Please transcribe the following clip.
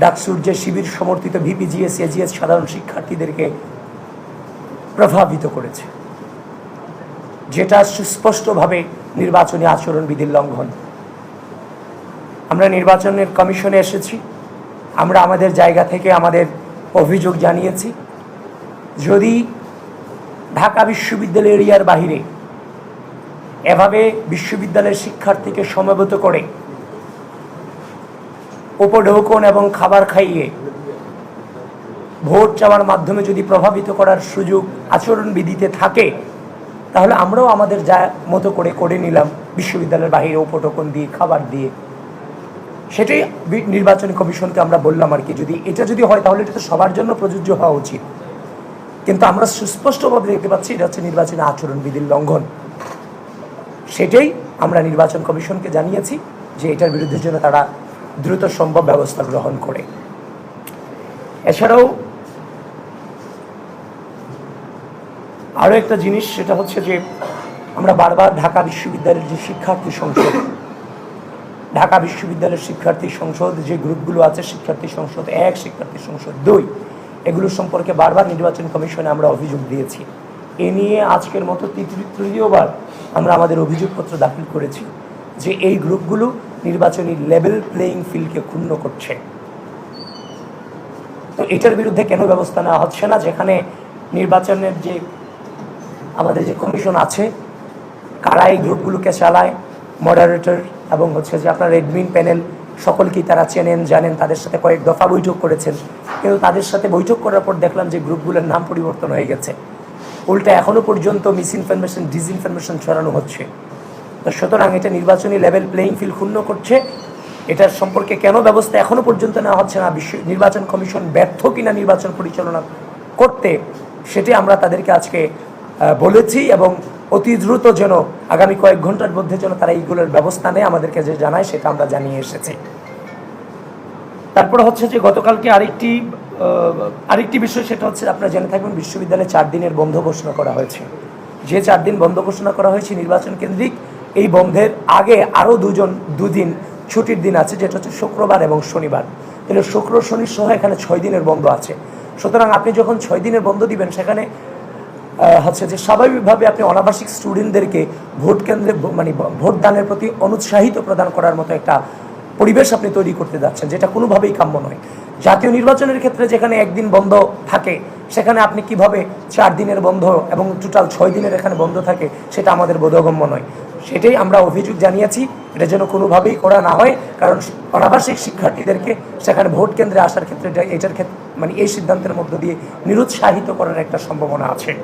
ডাকসুর যে শিবির সমর্থিত ভিপিজিএস এজিএস সাধারণ শিক্ষার্থীদেরকে প্রভাবিত করেছে, যেটা সুস্পষ্টভাবে নির্বাচনী আচরণবিধির লঙ্ঘন। আমরা নির্বাচনের কমিশনে এসেছি, আমরা আমাদের জায়গা থেকে আমাদের অভিযোগ জানিয়েছি। যদি ঢাকা বিশ্ববিদ্যালয় এরিয়ার বাহিরে এভাবে বিশ্ববিদ্যালয়ের শিক্ষার্থীকে সমবেত করে উপঢৌকন এবং খাবার খাইয়ে ভোট চাওয়ার মাধ্যমে যদি প্রভাবিত করার সুযোগ আচরণবিধিতে থাকে, তাহলে আমরাও আমাদের যা মতো করে করে নিলাম, বিশ্ববিদ্যালয়ের বাহিরে উপটোকন দিয়ে, খাবার দিয়ে। সেটাই নির্বাচনী কমিশনকে আমরা বললাম আর কি, যদি এটা যদি হয়, তাহলে এটা তো সবার জন্য প্রযোজ্য হওয়া উচিত। কিন্তু আমরা সুস্পষ্টভাবে দেখতে পাচ্ছি, এটা হচ্ছে নির্বাচনী আচরণবিধির লঙ্ঘন। সেটাই আমরা নির্বাচন কমিশনকে জানিয়েছি যে এটার বিরুদ্ধে যেন তারা দ্রুত সম্ভব ব্যবস্থা গ্রহণ করে। এছাড়াও আরও একটা জিনিস, সেটা হচ্ছে যে আমরা বারবার ঢাকা বিশ্ববিদ্যালয়ের যে শিক্ষার্থী সংসদ, ঢাকা বিশ্ববিদ্যালয়ের শিক্ষার্থী সংসদ, যে গ্রুপগুলো আছে, শিক্ষার্থী সংসদ এক, শিক্ষার্থী সংসদ দুই, এগুলো সম্পর্কে বারবার নির্বাচন কমিশনে আমরা অভিযোগ দিয়েছি। এ নিয়ে আজকের মতো তৃতীয় তৃতীয়বার আমরা আমাদের অভিযোগপত্র দাখিল করেছি যে এই গ্রুপগুলো নির্বাচনী লেভেল প্লেয়িং ফিল্ডকে ক্ষুণ্ণ করছে। তো এটার বিরুদ্ধে কেন ব্যবস্থা নেওয়া হচ্ছে না? যেখানে নির্বাচনের যে আমাদের যে কমিশন আছে, কারা এই গ্রুপগুলোকে চালায় মডারেটর এবং হচ্ছে যে আপনার এডমিন প্যানেল সকলকেই তারা চেনেন, জানেন, তাদের সাথে কয়েক দফা বৈঠক করেছেন। কিন্তু তাদের সাথে বৈঠক করার পর দেখলাম যে গ্রুপগুলোর নাম পরিবর্তন হয়ে গেছে। উল্টা এখনও পর্যন্ত মিস ইনফরমেশন ডিসইনফরমেশন ছড়ানো হচ্ছে। তো সুতরাং এটা নির্বাচনী লেভেল প্লেইং ফিল্ড ক্ষুণ্ণ করছে। এটার সম্পর্কে কেন ব্যবস্থা এখনও পর্যন্ত নেওয়া হচ্ছে না? বিশ্ব নির্বাচন কমিশন ব্যর্থ কিনা নির্বাচন পরিচালনা করতে, সেটি আমরা তাদেরকে আজকে বলেছি এবং অতি দ্রুত যেন আগামী কয়েক ঘণ্টার মধ্যে যেন তারা এইগুলোর ব্যবস্থা নেয়, আমাদেরকে যে জানায় সেটা আমরা জানিয়ে এসেছি। তারপরে হচ্ছে যে গতকালকে আরেকটি আরেকটি বিষয়, সেটা হচ্ছে আপনারা জেনে থাকবেন, বিশ্ববিদ্যালয়ে চার দিনের বন্ধ ঘোষণা করা হয়েছে। যে চার দিন বন্ধ ঘোষণা করা হয়েছে নির্বাচন কেন্দ্রিক এই বন্ধের আগে আরও দুজন, দুদিন ছুটির দিন আছে, যেটা হচ্ছে শুক্রবার এবং শনিবার। তাহলে শুক্র, শনি সহ এখানে ছয় দিনের বন্ধ আছে। সুতরাং আপনি যখন ছয় দিনের বন্ধ দিবেন, সেখানে হচ্ছে যে স্বাভাবিকভাবে আপনি অনাবাসিক স্টুডেন্টদেরকে ভোট কেন্দ্রে মানে ভোটদানের প্রতি অনুৎসাহিত প্রদান করার মতো একটা পরিবেশ আপনি তৈরি করতে যাচ্ছেন, যেটা কোনোভাবেই কাম্য নয়। জাতীয় নির্বাচনের ক্ষেত্রে যেখানে একদিন বন্ধ থাকে, সেখানে আপনি কীভাবে চার দিনের বন্ধ এবং টোটাল ছয় দিনের এখানে বন্ধ থাকে, সেটা আমাদের বোধগম্য নয়। সেটাই আমরা অভিযোগ জানিয়েছি। এটা যেন কোনোভাবেই করা না হয়, কারণ অনাবাসিক শিক্ষার্থীদেরকে সেখানে ভোট কেন্দ্রে আসার ক্ষেত্রে এটা- এটার ক্ষেত্রে মানে এই সিদ্ধান্তের মধ্য দিয়ে নিরুৎসাহিত করার একটা সম্ভাবনা আছে।